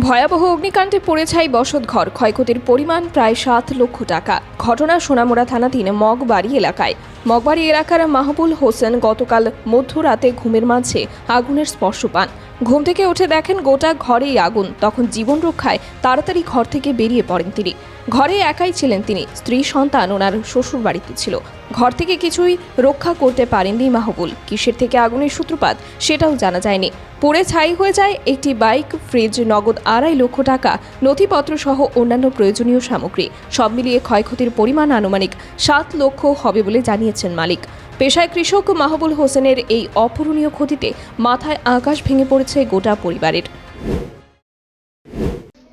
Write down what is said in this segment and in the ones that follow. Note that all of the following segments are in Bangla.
ভয়াবহ অগ্নিকাণ্ডে পড়ে ছাই বসত ঘর। ক্ষয়ক্ষতির পরিমাণ প্রায় সাত লক্ষ টাকা। ঘটনা সোনামুড়া থানাধীন মগবাড়ি এলাকায়। মগবাড়ি এলাকার মাহবুল হোসেন গতকাল মধ্যরাতে ঘুমের মাঝে আগুনের স্পর্শ পান ঘুম থেকে উঠে দেখেন গোটা ঘরেই আগুন। তখন জীবন রক্ষায় তাড়াতাড়ি ঘর থেকে বেরিয়ে পড়েন তিনি। ঘরে একাই ছিলেন তিনি। স্ত্রী, সন্তান, ওনার শ্বশুর বাড়িতে ছিল। ঘর থেকে কিছুই রক্ষা করতে পারেননি মাহবুল। কিসের থেকে আগুনের সূত্রপাত সেটাও জানা যায়নি। পড়ে ছাই হয়ে যায় একটি বাইক, ফ্রিজ, নগদ আড়াই লক্ষ টাকা নথিপত্র সহ অন্যান্য প্রয়োজনীয় সামগ্রী। সব মিলিয়ে ক্ষয়ক্ষতির পরিমাণ আনুমানিক সাত লক্ষ হবে বলে জানিয়েছেন মালিক। পেশায় কৃষক মাহবুল হোসেনের এই অপূরণীয় ক্ষতিতে মাথায় আকাশ ভেঙে পড়েছে গোটা পরিবারের।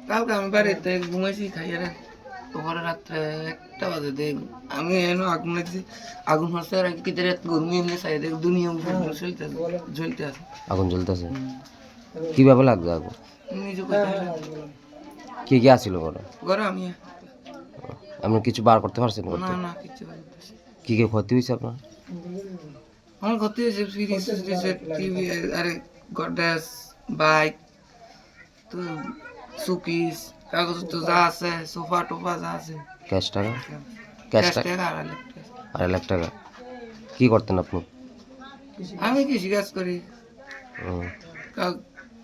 কালকে আমি বাড়িতে ঘুমাইছি খাইয়ে রাত্রে একটা বাজে দেখ আমি এনো আগুন লাগছি আগুন হচ্ছে আর কি রে গরমি এমনি চাই দেখ দুনিয়া জ্বলতে জ্বলতে আছে। আগুন জ্বলতেছে। কীভাবে লাগবে আগুন? কি কি আছিল ঘরে ঘরে আমি আপনি কিছু বার করতে পারছেন না না না। কি কি ক্ষতি হয়েছে আপনার? আমার ক্ষতি হয়েছে ফ্রিজ টিভি আরে গডেস বাইক তো সুকিস কাগজ তো যা আছে সোফা টোফা যা আছে। ক্যাশ টাকা? ক্যাশ টাকা। আড়াই লাখ টাকা। লাখ টাকা। কি করতেন আপনি? আমি কৃষি কাজ করি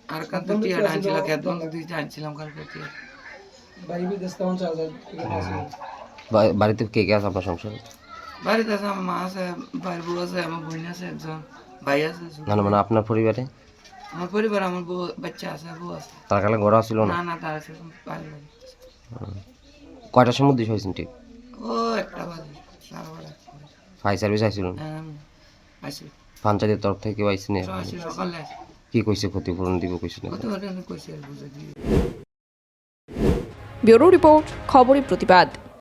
হুম। কাল- আর কালকে টিয়ার আনছিলাম কেতন দুই আনছিলাম কালকে টিয়ার বা- বাড়িতে কে কে আছে আপনার সংসারে? বাড়িতে আছে আমার মা আছে ভাই বউ আছে আমার বোন আছে একজন ভাই আছে না না মানে আপনার পরিবারে? আমার পরিবার আমার বউ বাচ্চা আছে বউ আছে। তার কালে ঘর ছিল না? না না তার বাড়ি। কয়টার সময় দিশ হয়েছেন ঠিক? ও একটা বাজে ফায়ার সার্ভিস আইছিল হ্যাঁ আমি আসি পঞ্চায়েতের তরফ থেকে আইসিনি আসি সকালে কি কইছে ক্ষতিপূরণ দিব কইছে না ব্যুরো রিপোর্ট খবরের প্রতিবাদ